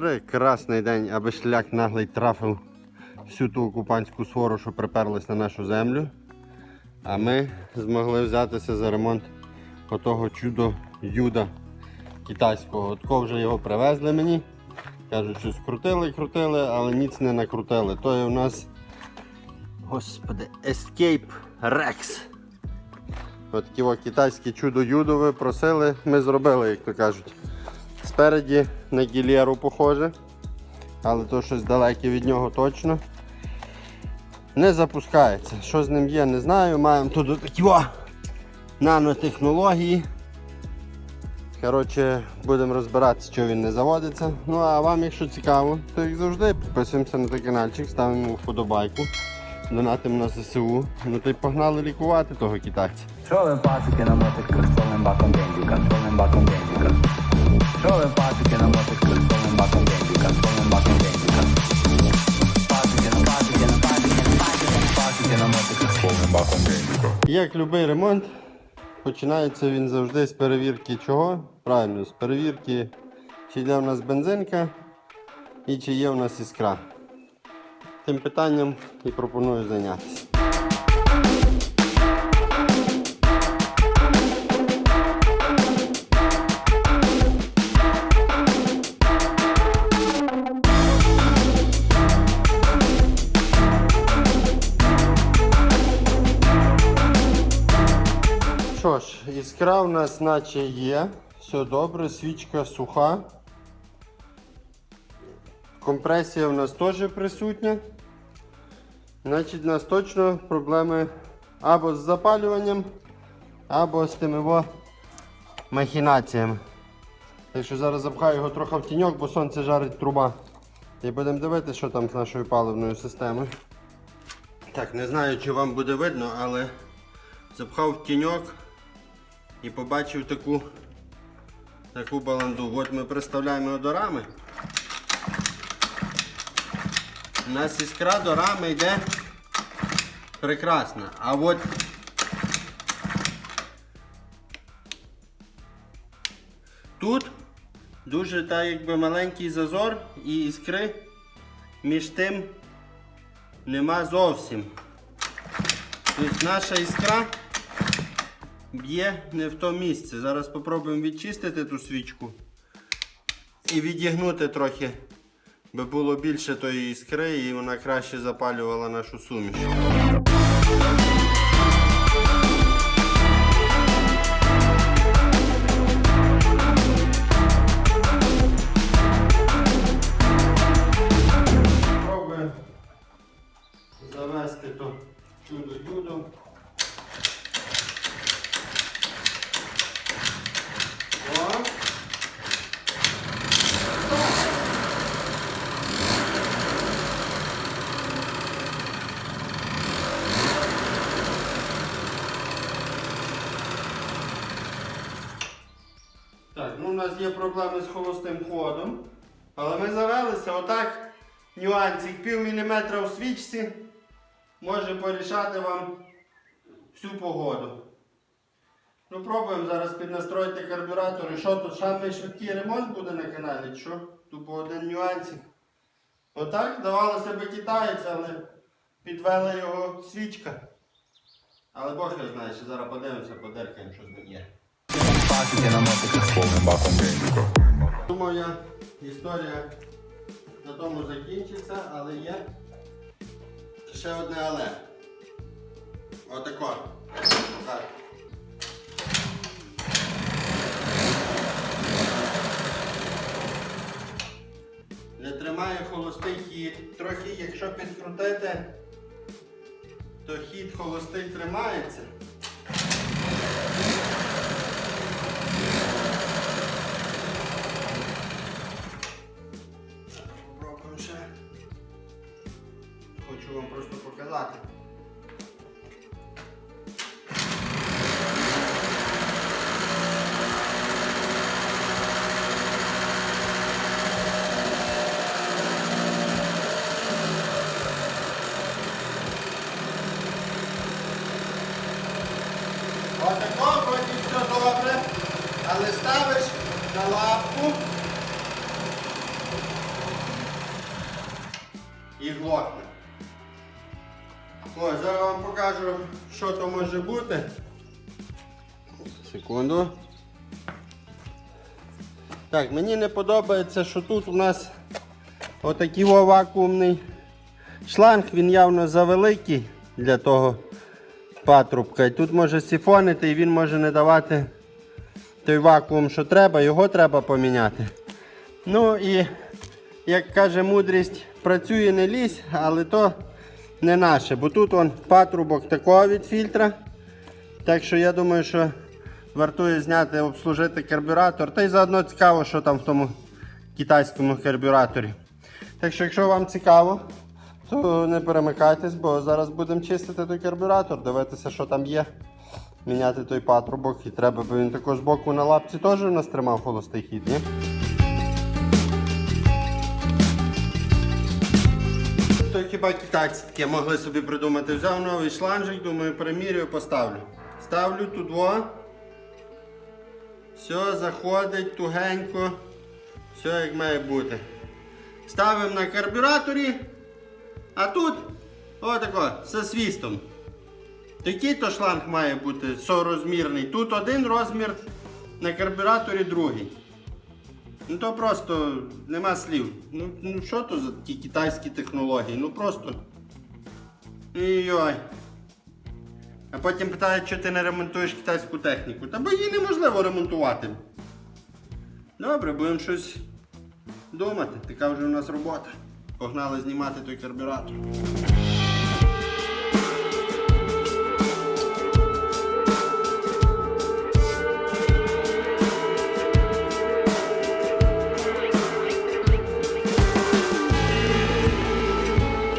Прекрасний день, аби шлях наглий трафив всю ту окупантську свору, що приперлась на нашу землю. А ми змогли взятися за ремонт отого чудо юда китайського. Отко вже його привезли мені. Кажуть, що скрутили, крутили, але ніц не накрутили. То є у нас, господи, Escape Rex. От такі о, китайське чудо юдо ви просили, ми зробили, як то кажуть. Спереді на гілєру похоже, але то щось далеке від нього точно. Не запускається. Що з ним є, не знаю. Маємо тут такі нанотехнології. Коротше, будемо розбиратися, що він не заводиться. Ну а вам, якщо цікаво, то як завжди підписуємося на той каналчик, ставимо вподобайку, донатимо на ЗСУ. Ну то й погнали лікувати того китайця. Що ви пасики на мотик з повним баком Як будь-який ремонт, починається він завжди з перевірки чого? Правильно, з перевірки, чи йде в нас бензинка і чи є в нас іскра. Тим питанням і пропоную зайнятися. Іскра у нас наче є. Все добре, свічка суха. Компресія у нас теж присутня. Значить, у нас точно проблеми або з запалюванням, або з тими махінаціями. Так що зараз запхаю його трохи в тіньок, бо сонце жарить труба. І будемо дивитися, що там з нашою паливною системою. Так, не знаю, чи вам буде видно, але запхав в тіньок і побачив таку, таку баланду. От ми приставляємо до рами. У нас іскра до рами йде прекрасна. А от тут дуже так якби маленький зазор і іскри між тим нема зовсім. Тобто наша іскра б'є не в то місце. Зараз спробуємо відчистити ту свічку і відігнути трохи, би було більше тої іскри і вона краще запалювала нашу суміш. Є проблеми з холостим ходом. Але ми завелися отак. Нюансик пів міліметра у свічці може порішати вам всю погоду. Ну, пробуємо зараз піднастроїти карбюратор. І що тут самий швидкий ремонт буде на каналі? Що? Тупо один нюансик. Отак здавалося би китаєць, але підвела його свічка. Але Бог його знає, що зараз подивимося, подеркаємо, що з ним є. Пасики на мотик з повним баком бензика. Думаю, історія на тому закінчиться, але є ще одне але. Отако. Так. Не тримає холостий хід. Трохи, якщо підкрутити, то хід холостий тримається. Отако, вроді все добре, але ставиш на лапку і глохне. Ось, зараз вам покажу, що то може бути. Секунду. Так, мені не подобається, що тут у нас отакий вакуумний шланг, він явно завеликий для того патрубка. І тут може сифонити і він може не давати той вакуум, що треба, його треба поміняти. Ну і, як каже мудрість, працює не лізь, але то не наше. Бо тут он патрубок такого від фільтра. Так що я думаю, що вартує зняти, обслужити карбюратор. Та й заодно цікаво, що там в тому китайському карбюраторі. Так що, якщо вам цікаво, то не перемикайтесь, бо зараз будемо чистити той карбюратор, дивитися, що там є. Міняти той патрубок і треба, бо він також збоку на лапці теж у нас тримав холостий хід, ні? То хіба китайці таке могли собі придумати. Взяв новий шланжик, думаю, перемірюю, поставлю. Ставлю тут во. Все, заходить тугенько. Все як має бути. Ставимо на карбюраторі. А тут отако, зі свістом. Такий то шланг має бути сорозмірний. Тут один розмір, на карбюраторі другий. Ну то просто нема слів. Ну, ну що то за такі китайські технології? Ну просто. Йой. А потім питають, що ти не ремонтуєш китайську техніку. Та бо її неможливо ремонтувати. Добре, будемо щось думати. Така вже у нас робота. Погнали знімати той карбюратор.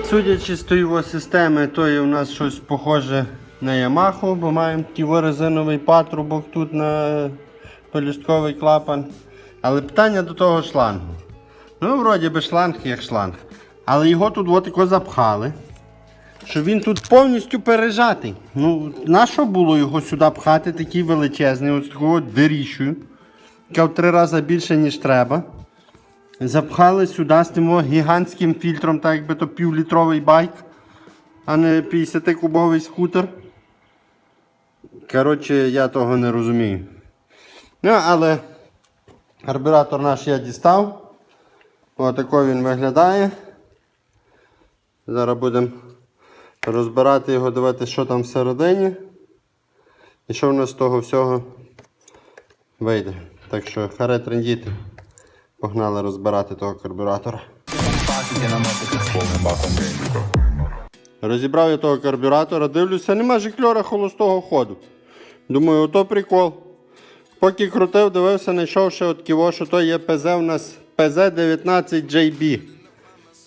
Судячи з тої системи, то є у нас щось похоже на Ямаху, бо маємо такий во резиновий патрубок тут на полістковий клапан. Але питання до того шлангу. Ну, вроді би шланг як шланг. Але його тут отако запхали. Що він тут повністю пережатий. Ну, на що було його сюди пхати, такий величезний, ось такого диріщою, яка в три рази більше, ніж треба. Запхали сюди з тим гігантським фільтром, так якби то півлітровий байк, а не 50-кубовий скутер. Коротше, я того не розумію. Ну, але карбюратор наш я дістав. Отако він виглядає. Зараз будемо розбирати його, дивитися, що там всередині. І що в нас з того всього вийде. Так що харе трендіти. Погнали розбирати того карбюратора. Розібрав я того карбюратора, дивлюся, нема жикльора холостого ходу. Думаю, ото прикол. Поки крутив, дивився, знайшов ще от ківо, що то є ПЗ у нас PZ19JB.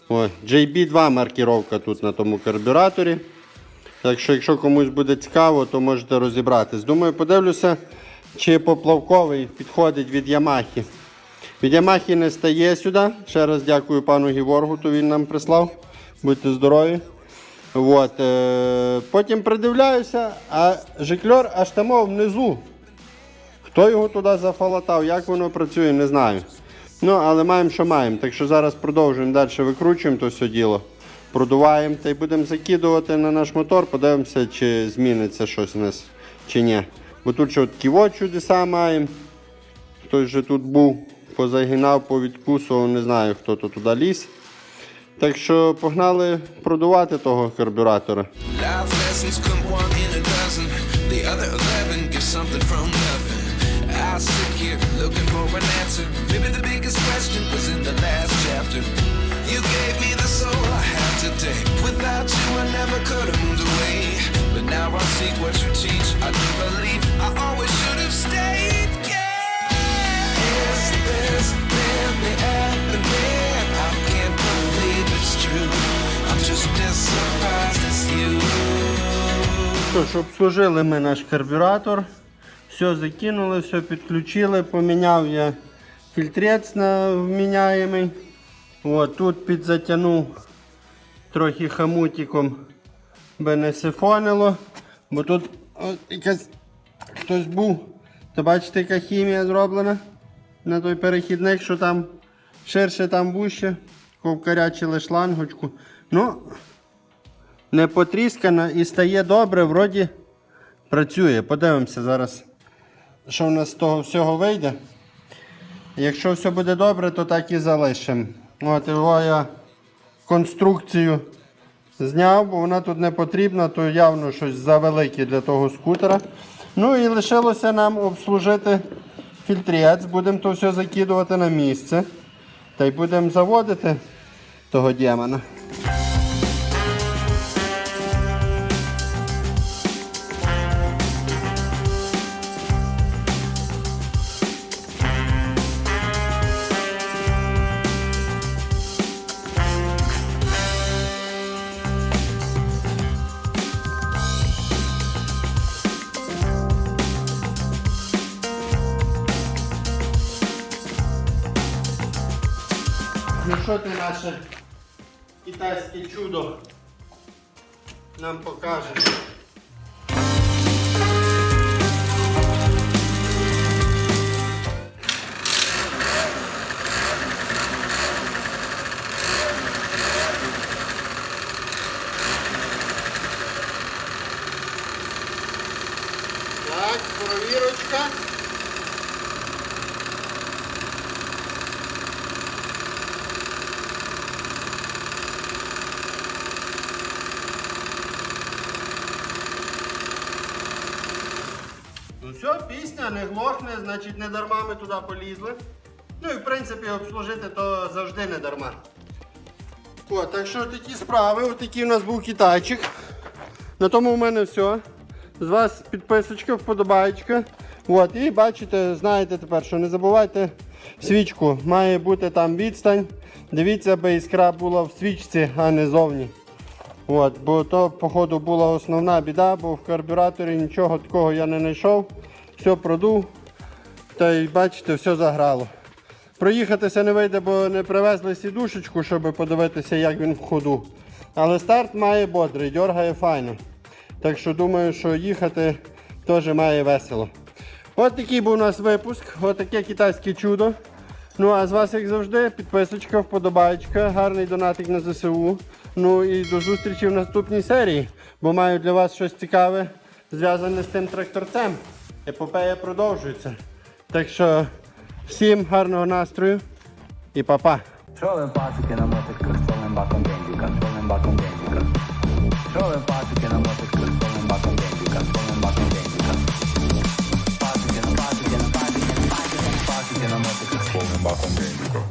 Ой, JB2 маркіровка тут на тому карбюраторі. Так що, якщо комусь буде цікаво, то можете розібратись. Думаю, подивлюся, чи поплавковий підходить від Ямахи. Від Ямахи не стає сюди. Ще раз дякую пану Гіворгу, то він нам прислав. Будьте здорові. От, е, потім придивляюся, а жикльор аж там внизу. Хто його туди зафалатав, як воно працює, не знаю. Ну, але маємо, що маємо. Так що зараз продовжуємо далі викручуємо то все діло. Продуваємо та й будемо закидувати на наш мотор, подивимося, чи зміниться щось у нас, чи ні. Бо тут ще ківо чудеса маємо. Хтось же тут був, позагинав, повідкусував, не знаю, хто то туди ліз. Так що погнали продувати того карбюратора. I sit here looking for an answer. Maybe the biggest question was in the last chapter. You gave me the soul I have today. Without you, I never could have moved away. But now I see what you teach. I do believe I always should have stayed. Yeah. Is this really happening? I can't believe it's true. I'm just as surprised as you. Що ж, обслужили ми наш карбюратор. Все закинули, все підключили, поміняв я фільтрець вміняємий. От, тут підзатягнув трохи хамутиком, би не сифонило. Бо тут от, якась хтось був. То бачите, яка хімія зроблена на той перехідник, що там ширше, там вуще. Ковкарячили шлангочку. Ну, не потріскана і стає добре, вроді працює. Подивимося зараз, що в нас з того всього вийде. Якщо все буде добре, то так і залишимо. От його я конструкцію зняв, бо вона тут не потрібна, то явно щось завелике для того скутера. Ну і лишилося нам обслужити фільтрець. Будемо то все закидувати на місце. Та й будемо заводити того демона. Ну що ти наше китайське чудо нам покажеш? Так, провірочка. Ну все, пісня не глохне, значить не дарма ми туди полізли. Ну і в принципі обслужити то завжди не дарма. О, так що такі справи, отакий у нас був китайчик. На тому в мене все. З вас підписочка, вподобайка. От, і бачите, знаєте тепер, що не забувайте свічку. Має бути там відстань. Дивіться, аби іскра була в свічці, а не зовні. От, бо то, походу, була основна біда, бо в карбюраторі нічого такого я не знайшов. Все продув. Та й бачите, все заграло. Проїхатися не вийде, бо не привезли сідушечку, щоб подивитися, як він в ходу. Але старт має бодрий, дьоргає файно. Так що думаю, що їхати теж має весело. От такий був у нас випуск, от китайське чудо. Ну а з вас, як завжди, підписочка, вподобайка, гарний донатик на ЗСУ. Ну і до зустрічі в наступній серії, бо маю для вас щось цікаве зв'язане з тим тракторцем. Епопея продовжується. Так що всім гарного настрою і па-па. Ви пасики на мотик, повним баком бензика, з баком бензика? Що ви пасики на мотик, з баком бензика, з баком бензика? Пасики на пасики на пасики на пасики на мотик, повним баком бензика.